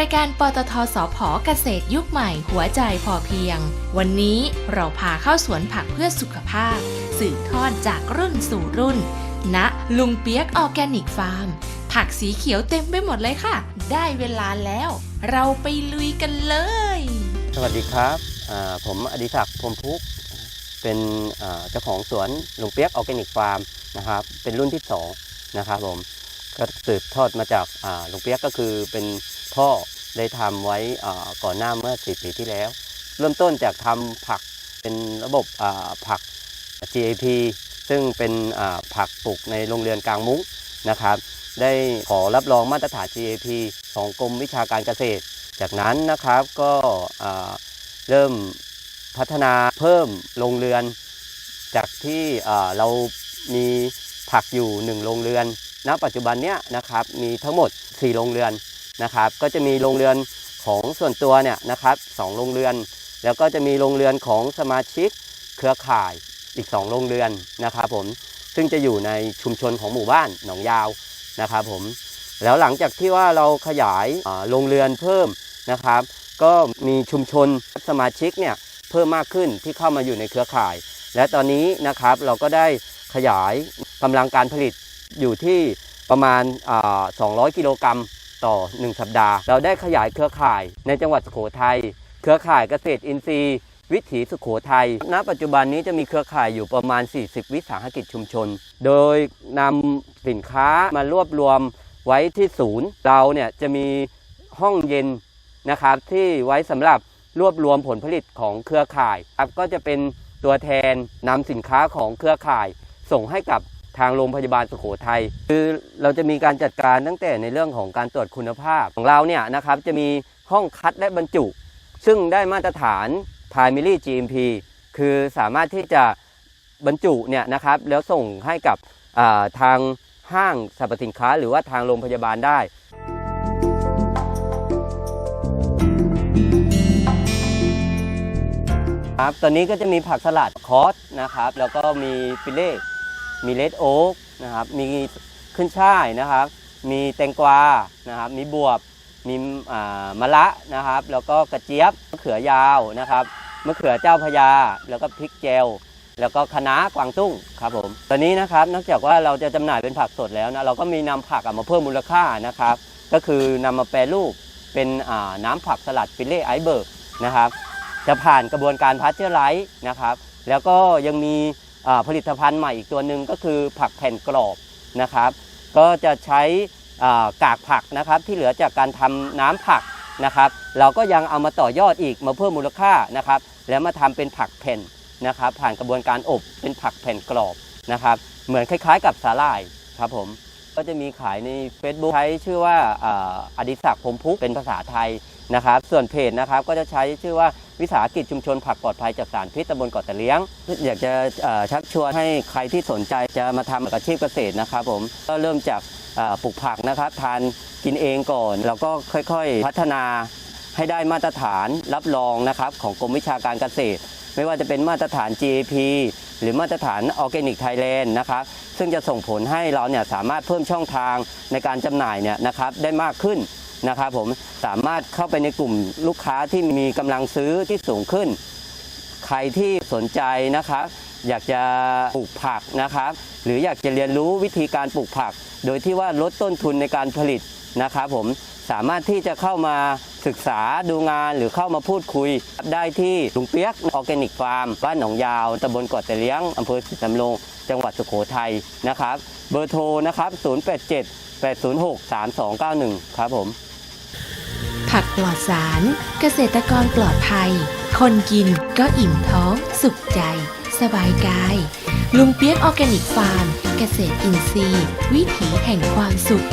รายการปตทสพเกษตรยุคใหม่ หัวใจพอเพียง วันนี้เราพาเข้าสวนผักเพื่อสุขภาพ สืบทอดจากรุ่นสู่รุ่นณลุงเปียกออร์แกนิกฟาร์ม ผักสีเขียวเต็มไปหมดเลยค่ะ ได้เวลาแล้ว เราไปลุยกันเลย สวัสดีครับ ผมอดิศักดิ์พรมพุก เป็นเจ้าของสวนลุงเปียกออร์แกนิกฟาร์มนะครับ เป็นรุ่นที่2นะครับผมก็สืบทอดมาจากลุงเปียกก็คือเป็นพ่อ ได้ทำไว้ก่อนหน้าเมื่อ4ปีที่แล้ว เริ่มต้นจากทำผักเป็นระบบผัก GAP ซึ่งเป็นผักปลูกในโรงเรือนกลางมุ้งนะครับ ได้ขอรับรองมาตรฐาน GAP ของกรมวิชาการเกษตร จากนั้นนะครับก็เริ่มพัฒนาเพิ่มโรงเรือน จากที่เรามีผักอยู่ 1 โรงเรือน ณ ปัจจุบันเนี้ยนะครับมีทั้งหมด 4 โรงเรือน นะครับ ก็จะมีโรงเรือนของส่วนตัวเนี่ยนะครับสองโรงเรือน แล้วก็จะมีโรงเรือนของสมาชิกเครือข่ายอีก 2 โรงเรือนนะครับผมซึ่งจะอยู่ในชุมชนของหมู่บ้านหนองยาวนะครับผมแล้วหลังจากที่ว่าเราขยายโรงเรือนเพิ่มนะครับ ก็มีชุมชนสมาชิกเนี่ยเพิ่มมากขึ้นที่เข้ามาอยู่ในเครือข่าย และตอนนี้นะครับเราก็ได้ขยายกำลังการผลิตอยู่ที่ประมาณอ่า200 กิโลกรัม ต่อ 1 สัปดาห์ เราได้ขยายเครือข่ายในจังหวัดสุโขทัย เครือข่ายเกษตรอินทรีย์ วิถีสุโขทัย ณ ปัจจุบันนี้จะมีเครือข่ายอยู่ประมาณ 40 วิสาหกิจชุมชน โดยนำสินค้ามารวบรวมไว้ที่ศูนย์ เราเนี่ยจะมีห้องเย็นนะครับที่ไว้สำหรับรวบรวมผลผลิตของเครือข่ายครับก็จะเป็นตัวแทนนำสินค้าของเครือข่ายส่งให้กับ ทางโรงพยาบาลสุโขทัยคือเราจะมีการจัดการตั้งแต่ในเรื่องของการตรวจคุณภาพของเราเนี่ยนะครับจะมีห้องคัดและบรรจุ ซึ่งได้มาตรฐาน Primary GMP คือสามารถที่จะบรรจุเนี่ยนะครับแล้วส่งให้กับาทางห้างสรรพสินค้า หรือว่าทางโรงพยาบาลได้ครับตอนนี้ก็จะมีผักสลัดคอสนะครับแล้วก็มีฟิเล่ มีเลดโอ๊กนะครับ มีขึ้นช่ายนะครับ มีแตงกวานะครับ มีบวบ มีมะระนะครับ แล้วก็กระเจี๊ยบมะเขือยาวนะครับมะเขือเจ้าพระยาแล้วก็พริกเจลแล้วก็คะน้ากวางตุ้งครับผมตอนนี้นะครับนอกจากว่าเราจะจำหน่ายเป็นผักสดแล้วนะเราก็มีนำผักมาเพิ่มมูลค่านะครับ ก็คือนำมาแปรรูปเป็นน้ำผักสลัดฟิเล่ไอเบิร์กนะครับ จะผ่านกระบวนการพัชเจอร์ไลท์นะครับ แล้วก็ยังมี ผลิตภัณฑ์ใหม่อีกตัวหนึ่งก็คือผักแผ่นกรอบนะครับ ก็จะใช้ากากผักนะครับที่เหลือจากการทำน้ำผักนะครับ เราก็ยังเอามาต่อยอดอีกมาเพิ่มมูลค่านะครับ แล้วมาทำเป็นผักแผ่นนะครับ ผ่านกระบวนการอบเป็นผักแผ่นกรอบนะครับ เหมือนคล้าย ๆ กับสาหร่ายครับผม ก็จะมีขายใน Facebook ใช้ชื่อว่าอดิศักดิ์พมพุกเป็นภาษาไทยนะครับ ส่วนเพจนะครับก็จะใช้ชื่อว่าวิสาหกิจชุมชนผักปลอดภัยจากสารพิษตำบลเกาะตะเลี้ยง อยากจะเชักชวนให้ใครที่สนใจจะมาทำอาชีพเกษตรนะครับผมก็เริ่มจากปลูกผักนะครับทานกินเองก่อน แล้วก็ค่อยๆ พัฒนา ให้ได้มาตรฐานรับรองนะครับของกรมวิชาการเกษตร ไม่ว่าจะเป็นมาตรฐาน GAP หรือมาตรฐาน Organic Thailand นะครับซึ่งจะส่งผลให้เราเนี่ยสามารถเพิ่มช่องทางในการจำหน่ายเนี่ยนะครับได้มากขึ้นนะครับผมสามารถเข้าไปในกลุ่มลูกค้าที่มีกำลังซื้อที่สูงขึ้น ใครที่สนใจนะครับอยากจะปลูกผักนะครับ หรืออยากจะเรียนรู้วิธีการปลูกผัก โดยที่ว่าลดต้นทุนในการผลิตนะครับผมสามารถที่จะเข้ามา ศึกษาดูงานหรือเข้ามาพูดคุย ได้ที่ลุงเปียกออร์แกนิกฟาร์มบ้านหนองยาวตำบลเกาะตะเลี้ยงอำเภอศรีสำโรงจังหวัดสุโขทัยนะครับ เบอร์โทรนะครับ 087 806 3291 ครับผม ผักปลอดสาร เกษตรกรปลอดภัย คนกินก็อิ่มท้อง สุขใจ สบายกาย ลุงเปียกออร์แกนิกฟาร์ม เกษตรอินทรีย์ วิถีแห่งความสุข